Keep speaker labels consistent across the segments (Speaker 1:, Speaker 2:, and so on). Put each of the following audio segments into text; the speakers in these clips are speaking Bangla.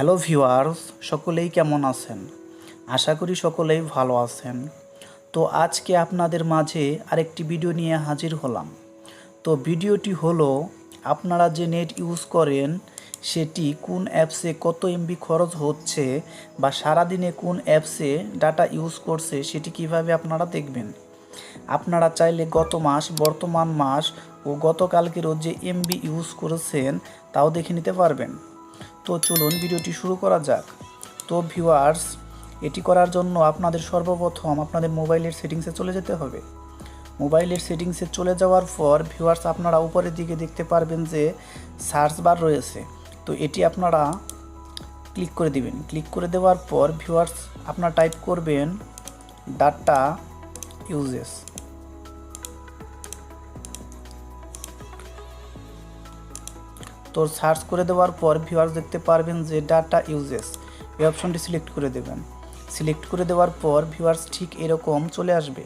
Speaker 1: হ্যালো ভিউয়ার্স, সকলেই কেমন আছেন? আশা করি সকলেই ভালো আছেন। তো আজকে আপনাদের মাঝে আরেকটি ভিডিও নিয়ে হাজির হলাম। তো ভিডিওটি হলো, আপনারা যে নেট ইউজ করেন, সেটি কোন অ্যাপসে কত এমবি খরচ হচ্ছে বা সারাদিনে কোন অ্যাপসে ডাটা ইউজ করছে, সেটি কীভাবে আপনারা দেখবেন? আপনারা চাইলে গত মাস, বর্তমান মাস ও গতকালকেরও যে এমবি ইউজ করেছেন, তাও দেখে নিতে পারবেন। তো চলুন ভিডিওটি শুরু করা যাক। তো ভিউয়ার্স, এটি করার জন্য আপনাদের সর্বপ্রথম আপনাদের মোবাইলের সেটিংসে চলে যেতে হবে। মোবাইলের সেটিংসে চলে যাওয়ার পর ভিউয়ার্স, আপনারা উপরের দিকে দেখতে পারবেন যে সার্চ বার রয়েছে। তো এটি আপনারা ক্লিক করে দিবেন। ক্লিক করে দেওয়ার পর ভিউয়ার্স, আপনারা টাইপ করবেন ডাটা ইউজেস। তো সার্চ করে দেওয়ার পর ভিউয়ার্স দেখতে পারবেন যে ডাটা ইউজেস এই অপশনটি সিলেক্ট করে দেবেন। সিলেক্ট করে দেওয়ার পর ভিউয়ার্স ঠিক এরকম চলে আসবে।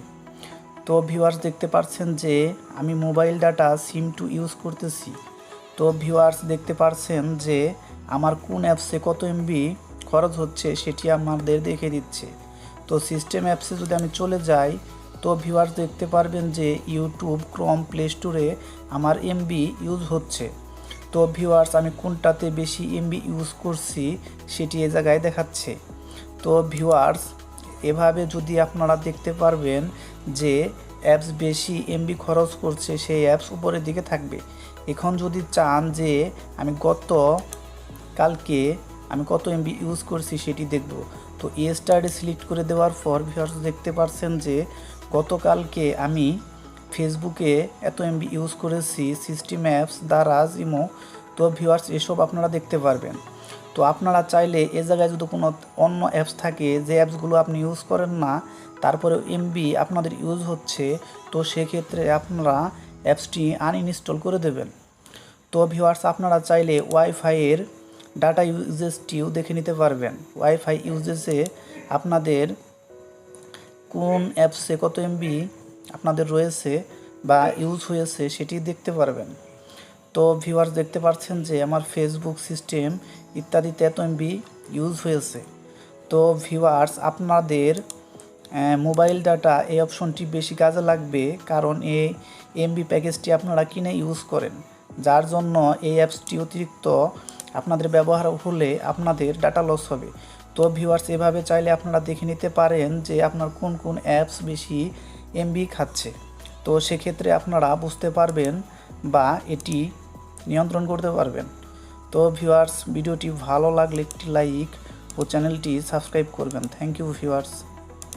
Speaker 1: তো ভিউয়ার্স দেখতে পাচ্ছেন যে আমি mobile data SIM two use করতেছি। তো ভিউয়ার্স দেখতে পাচ্ছেন যে আমার কোন অ্যাপসে কত এমবি খরচ হচ্ছে সেটি আমাদের দেখে দিচ্ছে। তো সিস্টেম অ্যাপসে যদি আমি চলে যাই, তো ভিউয়ার্স দেখতে পারবেন যে ইউটিউব ক্রম প্লে স্টোরে আমার এমবি ইউজ হচ্ছে। তো ভিউয়ার্স আমি কোনটাতে বেশি এমবি ইউজ করছি সেটি এ জায়গায় দেখাচ্ছে। তো ভিউয়ার্স এভাবে যদি আপনারা দেখতে পারবেন যে অ্যাপস বেশি এমবি খরচ করছে, সেই অ্যাপস উপরের দিকে থাকবে। এখন যদি চান যে আমি গত কালকে আমি কত এমবি ইউজ করছি সেটি দেখব। তো এ স্টারে সিলেক্ট করে দেওয়ার পর ভিউয়ার্স দেখতে পারছেন যে গতকালকে আমি ফেসবুকে এত এমবি ইউজ করেছি সিস্টেম অ্যাপস দারাজ ইমো তো ভিউয়ার্স এসব আপনারা দেখতে পারবেন। তো আপনারা চাইলে এ জায়গায় যদি কোনো অন্য অ্যাপস থাকে, যে অ্যাপসগুলো আপনি ইউজ করেন না তারপরে এমবি আপনাদের ইউজ হচ্ছে, তো সেক্ষেত্রে আপনারা অ্যাপসটি আনইনস্টল করে দেবেন। তো ভিউয়ার্স আপনারা চাইলে ওয়াইফাইয়ের ডাটা ইউজেসটিও দেখে নিতে পারবেন। ওয়াইফাই ইউজেসে আপনাদের কোন অ্যাপসে কত এমবি আপনাদের রয়েছে বা ইউজ হয়েছে, সেটি দেখতে পারবেন। তো ভিউয়ার্স দেখতে পাচ্ছেন যে আমার ফেসবুক সিস্টেম ইত্যাদিতে এত এমবি ইউজ হয়েছে। তো ভিউয়ার্স আপনাদের মোবাইল ডাটা এই অপশনটি বেশি কাজে লাগবে কারণ এই এমবি প্যাকেজটি আপনারা কিনে ইউজ করেন। যার জন্য এই অ্যাপসটি অতিরিক্ত আপনাদের ব্যবহার হলে আপনাদের ডাটা লস হবে। তো ভিউয়ার্স এভাবে চাইলে আপনারা দেখে নিতে পারেন যে আপনার কোন কোন অ্যাপস বেশি এমবি খাচ্ছে। তো সেক্ষেত্রে আপনারা বুঝতে পারবেন বা এটি নিয়ন্ত্রণ করতে পারবেন। তো ভিউয়ার্স ভিডিওটি ভালো লাগলে একটি লাইক ও চ্যানেলটি সাবস্ক্রাইব করবেন। Thank you viewers